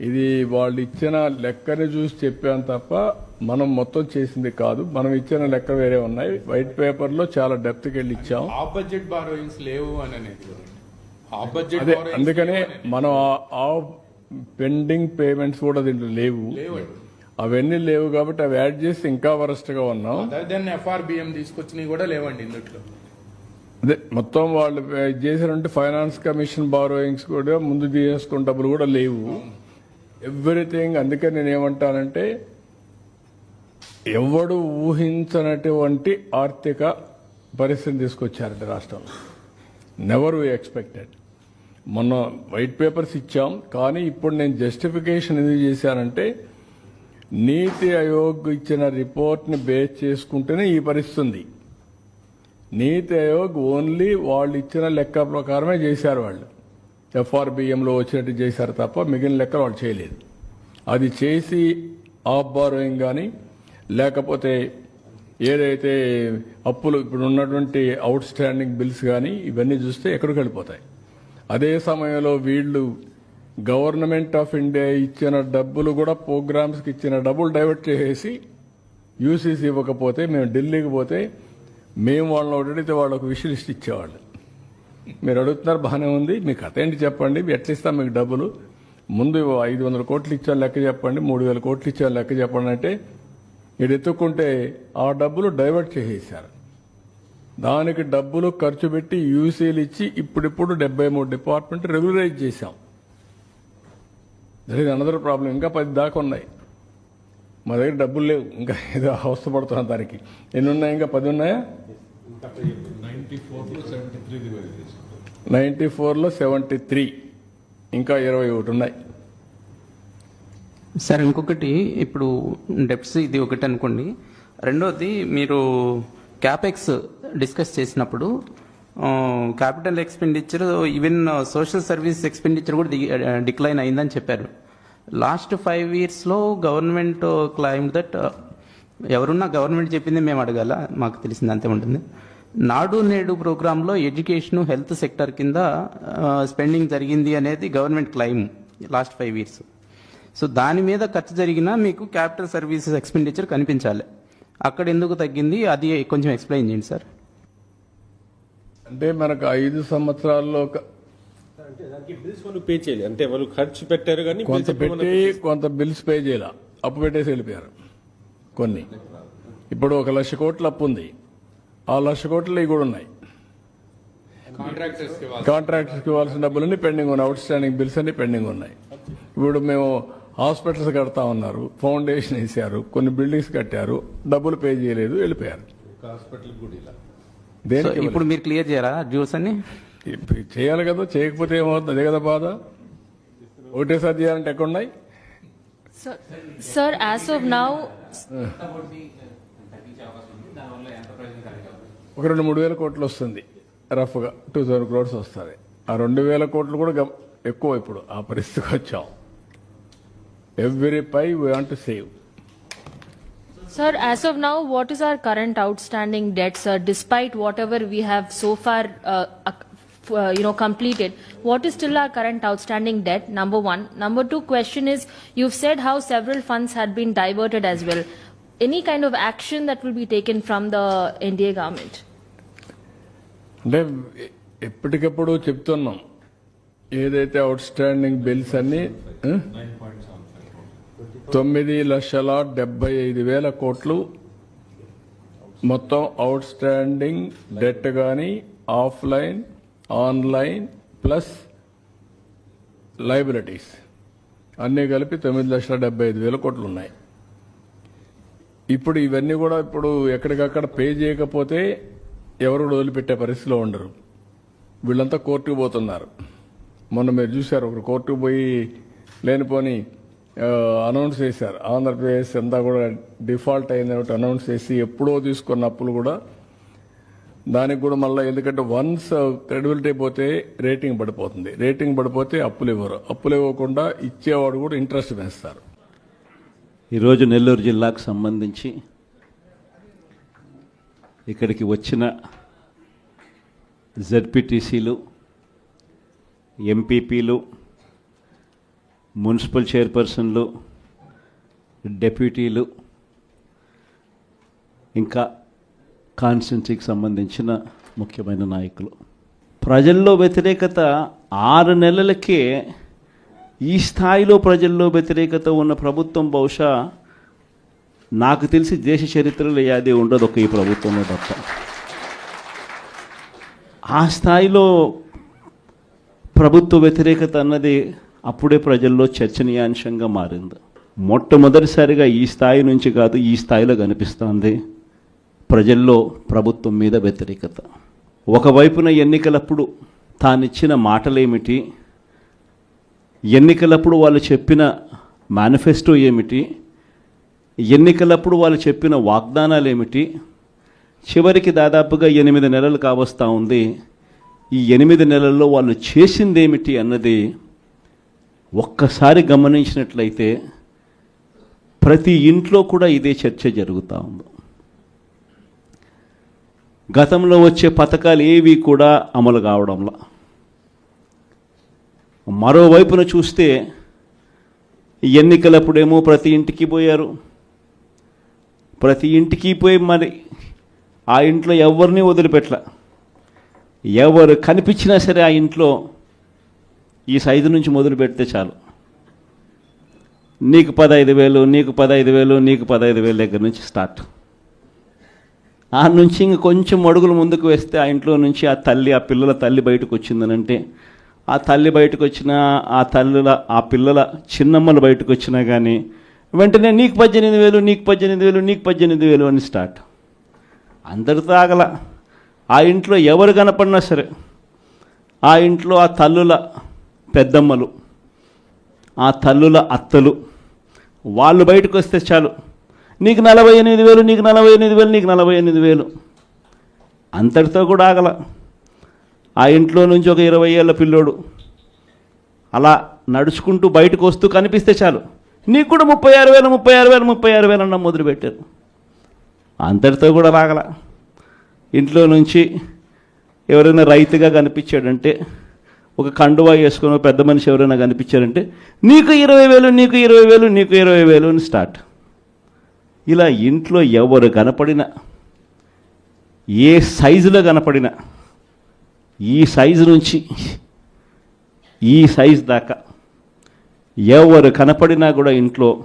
ఇది వాళ్ళు ఇచ్చిన లెక్కని చూసి చెప్పాం తప్ప మనం మొత్తం చేసింది కాదు. మనం ఇచ్చిన లెక్క వేరే ఉన్నాయి. వైట్ పేపర్లో చాలా డెప్త్కి వెళ్ళి ఇచ్చాం. ఆ బడ్జెట్ బారోయింగ్స్ లేవు అని అనేది. అదే అందుకనే మనం ఆ- పెండింగ్ పేమెంట్స్ కూడా దీంట్లో లేవు. అవన్నీ లేవు కాబట్టి అవి యాడ్ చేసి ఇంకా వరస్ట్గా ఉన్నాం దెన్ ఎఫ్ఆర్బిఎం తీసుకొచ్చినవి కూడా లేవండి ఇందుట్లో. అదే మొత్తం వాళ్ళు చేసినట్టు ఫైనాన్స్ కమిషన్ బారోయింగ్స్ కూడా ముందు తీసుకున్న డబ్బులు కూడా లేవు. ఎవ్రీథింగ్ అందుకే నేను ఏమంటానంటే ఎవడు ఊహించనటువంటి ఆర్థిక పరిస్థితిని తీసుకొచ్చారంటే రాష్ట్రంలో. నెవర్ వి ఎక్స్పెక్టెడ్ మొన్న వైట్ పేపర్స్ ఇచ్చాం కానీ ఇప్పుడు నేను జస్టిఫికేషన్ ఎందుకు చేశానంటే నీతి ఆయోగ్ ఇచ్చిన రిపోర్ట్ని బేస్ చేసుకుంటేనే ఈ పరిస్థితుంది నీతి ఆయోగ్ ఓన్లీ వాళ్ళు ఇచ్చిన లెక్క ప్రకారమే చేశారు వాళ్ళు. ఎఫ్ఆర్బిఎంలో వచ్చినట్టు చేశారు తప్ప మిగిలిన లెక్కలు వాళ్ళు చేయలేదు. అది చేసి ఆఫ్ బారోయింగ్ కానీ లేకపోతే ఏదైతే అప్పులు ఇప్పుడు ఉన్నటువంటి అవుట్ స్టాండింగ్ బిల్స్ కానీ ఇవన్నీ చూస్తే ఎక్కడికి వెళ్ళిపోతాయి. అదే సమయంలో వీళ్ళు గవర్నమెంట్ ఆఫ్ ఇండియా ఇచ్చిన డబ్బులు కూడా ప్రోగ్రామ్స్కి ఇచ్చిన డబ్బులు డైవర్ట్ చేసేసి యూసీసీ ఇవ్వకపోతే మేము ఢిల్లీకి పోతే మేము వాళ్ళని అడిగితే వాళ్ళకు విషలిస్ట్ ఇచ్చేవాళ్ళు. మీరు అడుగుతున్నారు బాగానే ఉంది. మీ కథ ఏంటి చెప్పండి? ఎట్లా ఇస్తాం మీకు డబ్బులు? ముందు ఐదు వందల కోట్లు ఇచ్చాను లెక్క చెప్పండి. మూడు వేల కోట్లు ఇచ్చాను లెక్క చెప్పండి అంటే ఇటు ఎత్తుక్కుంటే ఆ డబ్బులు డైవర్ట్ చేసేసారు దానికి డబ్బులు ఖర్చు పెట్టి యూసీలు ఇచ్చి ఇప్పుడిప్పుడు డెబ్బై మూడు డిపార్ట్మెంట్ రెగ్యులరైజ్ చేశాం. దట్ ఈస్ అనదర్ ప్రాబ్లం ఇంకా పది దాకా ఉన్నాయి. మా దగ్గర డబ్బులు లేవు. ఇంకా ఏదో అవస్థ పడుతున్నాం దానికి. ఎన్ని ఉన్నాయి? ఇంకా పది ఉన్నాయా? నైంటీ ఫోర్లో సెవెంటీ త్రీ. ఇంకా ఇరవై ఒకటి ఉన్నాయి. సార్ ఇంకొకటి ఇప్పుడు డెప్స్ ఇది ఒకటి అనుకోండి. రెండోది మీరు క్యాపెక్స్ డిస్కస్ చేసినప్పుడు capital expenditure even social service expenditure కూడా డిక్లైన్ అయిందని చెప్పారు. లాస్ట్ ఫైవ్ ఇయర్స్లో గవర్నమెంట్ క్లైమ్ దట్ ఎవరున్నా గవర్నమెంట్ చెప్పింది మేము అడగాల మాకు తెలిసింది అంతే ఉంటుంది. నాడు నేడు ప్రోగ్రాంలో ఎడ్యుకేషన్ హెల్త్ సెక్టర్ కింద స్పెండింగ్ జరిగింది అనేది government claim last five years. So దాని మీద ఖర్చు జరిగినా మీకు క్యాపిటల్ సర్వీసెస్ ఎక్స్పెండిచర్ కనిపించాలి. అక్కడ ఎందుకు తగ్గింది? అది కొంచెం ఎక్స్ప్లెయిన్ చేయండి సార్. అంటే మనకు ఐదు సంవత్సరాల్లో ఒక- అంటే దానికి బిల్స్ వాళ్ళు పే చేయాలి అంటే వాళ్ళు ఖర్చు పెట్టారు కానీ కొంత పెట్టి కొంత బిల్స్ పే చేయాల. అప్పు పెట్టేసి వెళ్ళిపోయారు. కొన్ని. ఇప్పుడు ఒక లక్ష కోట్ల అప్పు ఉంది. ఆ లక్ష కోట్లు ఇవి కూడా ఉన్నాయి. కాంట్రాక్టర్స్కి వాళ్ళు కాంట్రాక్టర్స్కి ఇవ్వాల్సిన డబ్బులన్నీ పెండింగ్ ఉన్నాయి. అవుట్ స్టాండింగ్ బిల్స్ అన్ని పెండింగ్ ఉన్నాయి. ఇప్పుడు మేము హాస్పిటల్స్ కడతా ఉన్నారు. ఫౌండేషన్ వేసారు కొన్ని బిల్డింగ్స్ కట్టారు. డబ్బులు పే చేయలేదు. వెళ్ళిపోయారు. ఇప్పుడు మీరు క్లియర్ చేయరా డ్యూస్ అన్ని? చేయాలి కదా. చేయకపోతే ఏమవుతుంది? అదే కదా బాధ. ఒకటేసారి చేయాలంటే ఎక్కడున్నాయి? సార్ యాజ్ ఆఫ్ నౌ ఒక రెండు మూడు వేల కోట్లు వస్తుంది. రఫ్గా టూ థౌసండ్ క్రోడ్స్ వస్తుంది. ఆ రెండు వేల కోట్లు కూడా ఎక్కువ ఇప్పుడు ఆ పరిస్థితికి వచ్చాం. Every pie want to save sir as of now what is our current outstanding debt sir despite whatever we have so far uh, you know, completed, what is still our current outstanding debt? Number one. Number two question is, you've said how several funds had been diverted as well. Any kind of action that will be taken from the NDA government? అంటే ఎ- ఎప్పటికప్పుడు చెప్తున్నాం ఏదైతే out standing bills అన్ని ఆ? తొమ్మిది లక్షల డెబ్బై ఐదు వేల కోట్లు మొత్తం అవుట్ స్టాండింగ్ డెట్ కానీ ఆఫ్లైన్ ఆన్లైన్ ప్లస్ లైబిలిటీస్ అన్నీ కలిపి తొమ్మిది లక్షల డెబ్బై ఐదు వేల కోట్లు ఉన్నాయి. ఇప్పుడు ఇవన్నీ కూడా ఇప్పుడు ఎక్కడికక్కడ పే చేయకపోతే ఎవరు కూడా వదిలిపెట్టే పరిస్థితిలో ఉండరు. వీళ్ళంతా కోర్టుకు పోతున్నారు. మొన్న మీరు చూశారు ఒకరు కోర్టుకు పోయి లేనిపోని అనౌన్స్ చేశారు. ఆంధ్రప్రదేశ్ అంతా కూడా డిఫాల్ట్ అయిందని అనౌన్స్ చేసి ఎప్పుడో తీసుకున్న అప్పులు కూడా దానికి కూడా మళ్ళీ ఎందుకంటే వన్స్ క్రెడిబిలిటీ పోతే రేటింగ్ పడిపోతుంది. రేటింగ్ పడిపోతే అప్పులు ఇవ్వరు. అప్పులు ఇవ్వకుండా ఇచ్చేవాడు కూడా ఇంట్రెస్ట్ పెంచుతారు ఈరోజు నెల్లూరు జిల్లాకు సంబంధించి ఇక్కడికి వచ్చిన జెడ్పీటీసీలు ఎంపీపీలు మున్సిపల్ చైర్పర్సన్లు డెప్యూటీలు ఇంకా కాన్స్టిట్యున్సీకి సంబంధించిన ముఖ్యమైన నాయకులు. ప్రజల్లో వ్యతిరేకత ఆరు నెలలకే ఈ స్థాయిలో ప్రజల్లో వ్యతిరేకత ఉన్న ప్రభుత్వం బహుశా నాకు తెలిసి దేశ చరిత్రలో ఏది ఉండదు ఒక ఈ ప్రభుత్వంలో తప్ప. ఆ స్థాయిలో ప్రభుత్వ వ్యతిరేకత అన్నది అప్పుడే ప్రజల్లో చర్చనీయాంశంగా మారింది. మొట్టమొదటిసారిగా ఈ స్థాయి నుంచి కాదు ఈ స్థాయిలో కనిపిస్తోంది. ప్రజల్లో ప్రభుత్వం మీద వ్యతిరేకత. ఒకవైపున ఎన్నికలప్పుడు తానిచ్చిన మాటలేమిటి? ఎన్నికలప్పుడు వాళ్ళు చెప్పిన మేనిఫెస్టో ఏమిటి? ఎన్నికలప్పుడు వాళ్ళు చెప్పిన వాగ్దానాలు ఏమిటి చివరికి దాదాపుగా ఎనిమిది నెలలు కావస్తూ ఉంది. ఈ ఎనిమిది నెలల్లో వాళ్ళు చేసిందేమిటి అన్నది ఒక్కసారి గమనించినట్లయితే ప్రతి ఇంట్లో కూడా ఇదే చర్చ జరుగుతూ ఉంది. గతంలో వచ్చే పథకాలు ఏవి కూడా అమలు కావడంలా. మరోవైపున చూస్తే ఎన్నికలప్పుడేమో ప్రతి ఇంటికి పోయారు. ప్రతి ఇంటికి పోయి మరి ఆ ఇంట్లో ఎవరిని వదిలిపెట్టల ఎవరు కనిపించినా సరే ఆ ఇంట్లో ఈ సైజు నుంచి మొదలు పెడితే చాలు. నీకు పదహైదు వేలు నీకు పదహైదు వేలు నీకు పదహైదు వేలు దగ్గర నుంచి స్టార్ట్. ఆ నుంచి ఇంక కొంచెం అడుగులు ముందుకు వేస్తే ఆ ఇంట్లో నుంచి ఆ తల్లి ఆ పిల్లల తల్లి బయటకు వచ్చిందనంటే ఆ తల్లి బయటకు వచ్చినా ఆ తల్లుల ఆ పిల్లల చిన్నమ్మలు బయటకు వచ్చినా కానీ వెంటనే నీకు పద్దెనిమిది వేలు నీకు పద్దెనిమిది వేలు నీకు పద్దెనిమిది వేలు అని స్టార్ట్. అందరితో ఆగల ఆ ఇంట్లో ఎవరు కనపడినా సరే ఆ ఇంట్లో ఆ తల్లుల పెద్దమ్మలు ఆ తల్లుల అత్తలు వాళ్ళు బయటకు వస్తే చాలు. నీకు నలభై ఎనిమిది వేలు నీకు నలభై ఎనిమిది వేలు నీకు నలభై ఎనిమిది వేలు. అంతటితో కూడా ఆగల. ఆ ఇంట్లో నుంచి ఒక ఇరవై ఏళ్ళ పిల్లోడు. అలా నడుచుకుంటూ బయటకు వస్తూ కనిపిస్తే చాలు. నీకు కూడా ముప్పై ఆరు వేలు ముప్పై ఆరు వేలు ముప్పై ఆరు వేలు అన్న మొదలుపెట్టారు అంతటితో కూడా రాగల ఇంట్లో నుంచి ఎవరైనా రైతుగా కనిపించాడంటే ఒక కండువా వేసుకుని పెద్ద మనిషి ఎవరైనా కనిపించారంటే నీకు ఇరవై వేలు నీకు ఇరవై వేలు నీకు ఇరవై వేలు అని స్టార్ట్. ఇలా ఇంట్లో ఎవరు కనపడినా ఏ సైజులో కనపడినా ఈ సైజు నుంచి ఈ సైజు దాకా ఎవరు కనపడినా కూడా ఇంట్లో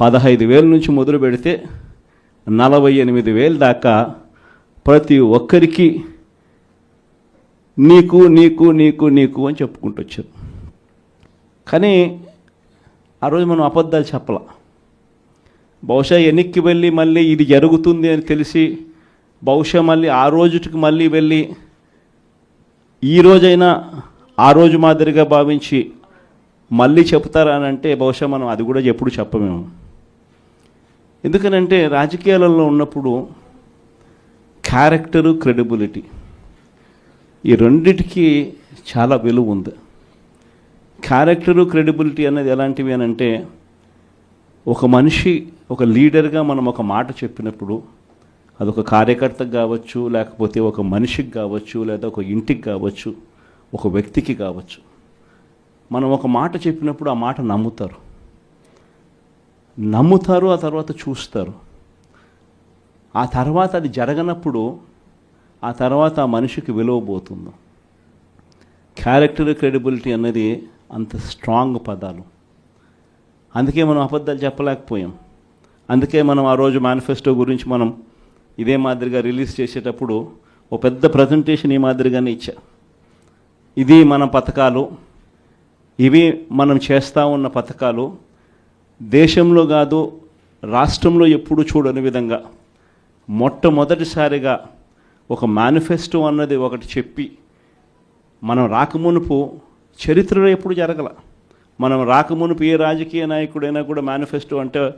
పదహైదు వేల నుంచి మొదలు పెడితే నలభై ఎనిమిది వేలు దాకా ప్రతి ఒక్కరికి నీకు నీకు నీకు నీకు అని చెప్పుకుంటూ వచ్చారు. కానీ ఆ రోజు మనం అబద్ధాలు చెప్పలా. బహుశా వెనక్కి వెళ్ళి మళ్ళీ ఇది జరుగుతుంది అని తెలిసి బహుశా మళ్ళీ ఆ రోజుకి మళ్ళీ వెళ్ళి ఈ రోజైనా ఆ రోజు మాదిరిగా భావించి మళ్ళీ చెప్తారా అని అంటే బహుశా మనం అది కూడా ఎప్పుడు చెప్పమేము. ఎందుకనంటే రాజకీయాలలో ఉన్నప్పుడు క్యారెక్టరు క్రెడిబిలిటీ ఈ రెండిటికి చాలా విలువ ఉంది. క్యారెక్టరు క్రెడిబిలిటీ అనేది ఎలాంటివి అని అంటే ఒక మనిషి ఒక లీడర్గా మనం ఒక మాట చెప్పినప్పుడు అదొక కార్యకర్తకు కావచ్చు లేకపోతే ఒక మనిషికి కావచ్చు లేదా ఒక ఇంటికి కావచ్చు ఒక వ్యక్తికి కావచ్చు. మనం ఒక మాట చెప్పినప్పుడు ఆ మాట నమ్ముతారు. నమ్ముతారు ఆ తర్వాత చూస్తారు. ఆ తర్వాత అది జరగనప్పుడు ఆ తర్వాత ఆ మనిషికి విలువ పోతుంది. క్యారెక్టర్ క్రెడిబిలిటీ అనేది అంత స్ట్రాంగ్ పదాలు. అందుకే మనం అబద్ధాలు చెప్పలేకపోయాం. అందుకే మనం ఆ రోజు మేనిఫెస్టో గురించి మనం ఇదే మాదిరిగా రిలీజ్ చేసేటప్పుడు ఓ పెద్ద ప్రజెంటేషన్ ఈ మాదిరిగానే ఇచ్చా. ఇది మన పథకాలు ఇవి మనం చేస్తూ ఉన్న పథకాలు దేశంలో కాదు రాష్ట్రంలో ఎప్పుడు చూడని విధంగా మొట్టమొదటిసారిగా ఒక మేనిఫెస్టో అన్నది ఒకటి చెప్పి మనం రాకమునుపు చరిత్రలో ఎప్పుడు జరగల. మనం రాకమునుపు ఏ రాజకీయ నాయకుడైనా కూడా మేనిఫెస్టో అంటే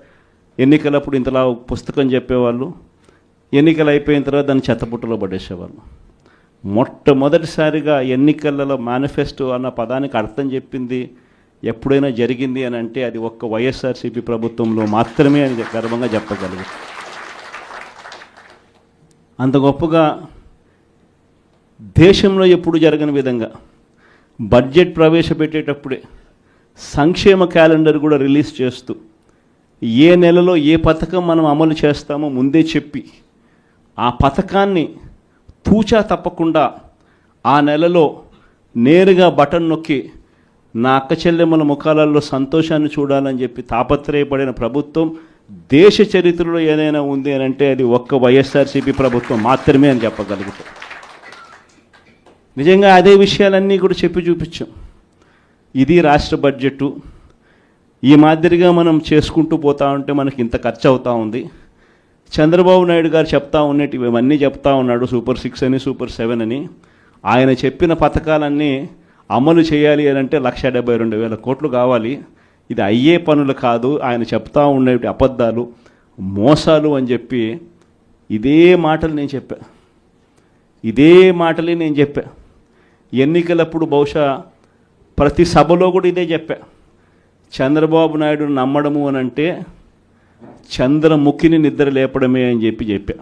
ఎన్నికలప్పుడు ఇంతలా పుస్తకం చెప్పేవాళ్ళు ఎన్నికలు అయిపోయిన తర్వాత దాన్ని చెత్తపుట్టలో పడేసేవాళ్ళు. మొట్టమొదటిసారిగా ఎన్నికలలో మేనిఫెస్టో అన్న పదానికి అర్థం చెప్పింది ఎప్పుడైనా జరిగింది అని అంటే అది ఒక్క వైఎస్ఆర్సీపీ ప్రభుత్వంలో మాత్రమే అని గర్వంగా చెప్పగలరు అంత గొప్పగా దేశంలో ఎప్పుడు జరగని విధంగా బడ్జెట్ ప్రవేశపెట్టేటప్పుడే సంక్షేమ క్యాలెండర్ కూడా రిలీజ్ చేస్తూ ఏ నెలలో ఏ పథకం మనం అమలు చేస్తామో ముందే చెప్పి ఆ పథకాన్ని తూచా తప్పకుండా ఆ నెలలో నేరుగా బటన్ నొక్కి నా అక్క చెల్లెమ్మల ముఖాలలో సంతోషాన్ని చూడాలని చెప్పి తాపత్రయపడిన ప్రభుత్వం దేశ చరిత్రలో ఏదైనా ఉంది అని అంటే అది ఒక్క వైఎస్ఆర్సీపీ ప్రభుత్వం మాత్రమే అని చెప్పగలుగుతాం. నిజంగా అదే విషయాలన్నీ కూడా చెప్పి చూపించాం. ఇది రాష్ట్ర బడ్జెట్ ఈ మాదిరిగా మనం చేసుకుంటూ పోతా ఉంటే మనకి ఇంత ఖర్చు అవుతా ఉంది. చంద్రబాబు నాయుడు గారు చెప్తా ఉన్నట్టు ఇవన్నీ చెప్తా ఉన్నాడు. సూపర్ సిక్స్ అని సూపర్ సెవెన్ అని. ఆయన చెప్పిన పథకాలన్నీ అమలు చేయాలి అని అంటే లక్ష డెబ్బై రెండు వేల కోట్లు కావాలి. ఇది అయ్యే పనులు కాదు. ఆయన చెప్తా ఉండే అబద్ధాలు మోసాలు అని చెప్పి ఇదే మాటలు నేను చెప్పా. ఇదే మాటలే నేను చెప్పా. ఎన్నికలప్పుడు బహుశా ప్రతి సభలో కూడా ఇదే చెప్పా. చంద్రబాబు నాయుడు నమ్మడము అని అంటే చంద్రముఖిని నిద్ర లేపడమే అని చెప్పి చెప్పా.